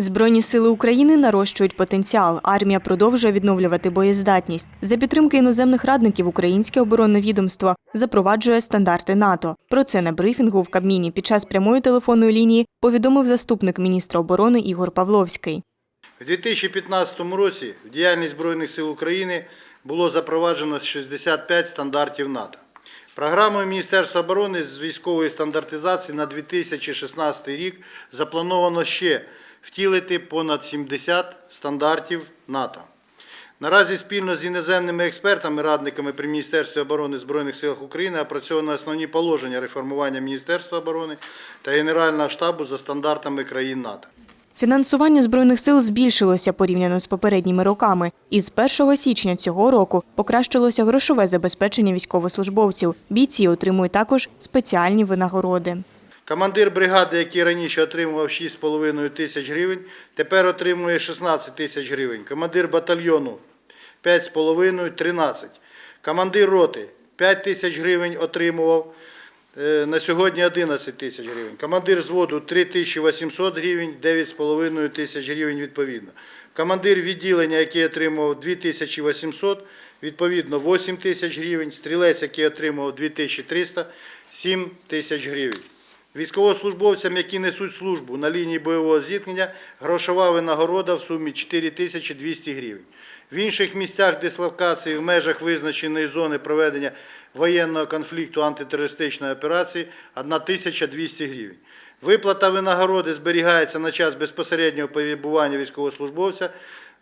Збройні сили України нарощують потенціал. Армія продовжує відновлювати боєздатність. За підтримки іноземних радників Українське оборонне відомство запроваджує стандарти НАТО. Про це на брифінгу в Кабміні під час прямої телефонної лінії повідомив заступник міністра оборони Ігор Павловський. У 2015 році в діяльність Збройних сил України було запроваджено 65 стандартів НАТО. Програмою Міністерства оборони з військової стандартизації на 2016 рік заплановано ще втілити понад 70 стандартів НАТО. Наразі спільно з іноземними експертами, радниками при Міністерстві оборони Збройних сил України опрацьовано основні положення реформування Міністерства оборони та Генерального штабу за стандартами країн НАТО. Фінансування збройних сил збільшилося порівняно з попередніми роками. І з 1 січня цього року покращилося грошове забезпечення військовослужбовців. Бійці отримують також спеціальні винагороди. Командир бригади, який раніше отримував 6,5 тисяч гривень, тепер отримує 16 тисяч гривень. Командир батальйону 5,5 – 13. Командир роти 5 тисяч гривень отримував, е, на сьогодні 11 тисяч гривень. Командир зводу 3 тисячі 800 гривень, 9,5 тисяч гривень відповідно. Командир відділення, який отримував 2 тисячі 800, відповідно 8 тисяч гривень. Стрілець, який отримував 2300, 7 тисяч гривень. Військовослужбовцям, які несуть службу на лінії бойового зіткнення, грошова винагорода в сумі 4200 гривень. В інших місцях дислокації в межах визначеної зони проведення воєнного конфлікту антитерористичної операції 1200 гривень. Виплата винагороди зберігається на час безпосереднього перебування військовослужбовця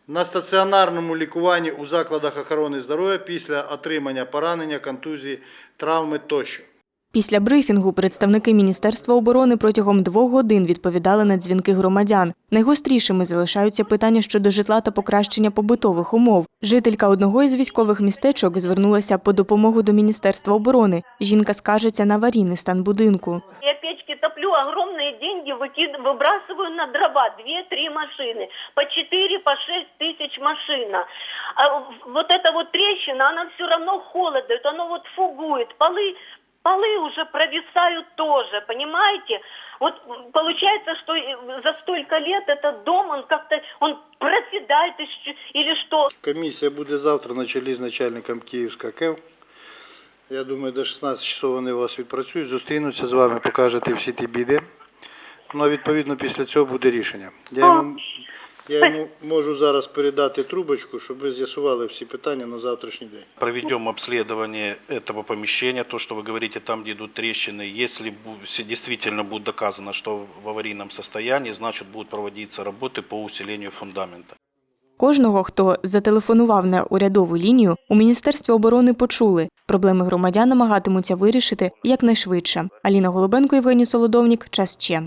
на стаціонарному лікуванні у закладах охорони здоров'я після отримання поранення, контузії, травми тощо. Після брифінгу представники Міністерства оборони протягом двох годин відповідали на дзвінки громадян. Найгострішими залишаються питання щодо житла та покращення побутових умов. Жителька одного із військових містечок звернулася по допомогу до Міністерства оборони. Жінка скаржиться на аварійний стан будинку. Я печки топлю, огромные деньги выкид- выбрасываю на дрова, две-три машины, по 4, по 6 тысяч машина. А в- вот эта вот трещина, она все равно холодает, оно вот фугует, полы, полы уже провисают тоже, понимаете? Вот получается, что за столько лет этот дом, он как-то, он проседает или что. Комісія буде завтра на чолі з начальником Київська КЕВ. Я думаю, до 16 часов вони вас відпрацюють, зустрінуться з вами, покажете всі ті біди. Ну, а відповідно, після цього буде рішення. Я йому, я йому можу зараз передати трубочку, щоб ви з'ясували всі питання на завтрашній день. Проведем обследование этого помещения, то, что вы говорите, там, где идут трещины. Если бу- се- действительно будет доказано, что в аварийном состоянии, значит будут проводиться работы по усилению фундамента. Кожного, хто зателефонував на урядову лінію, у Міністерстві оборони почули. Проблеми громадян намагатимуться вирішити якнайшвидше. Аліна Голубенко, Євгеній Солодовнік. Час Че.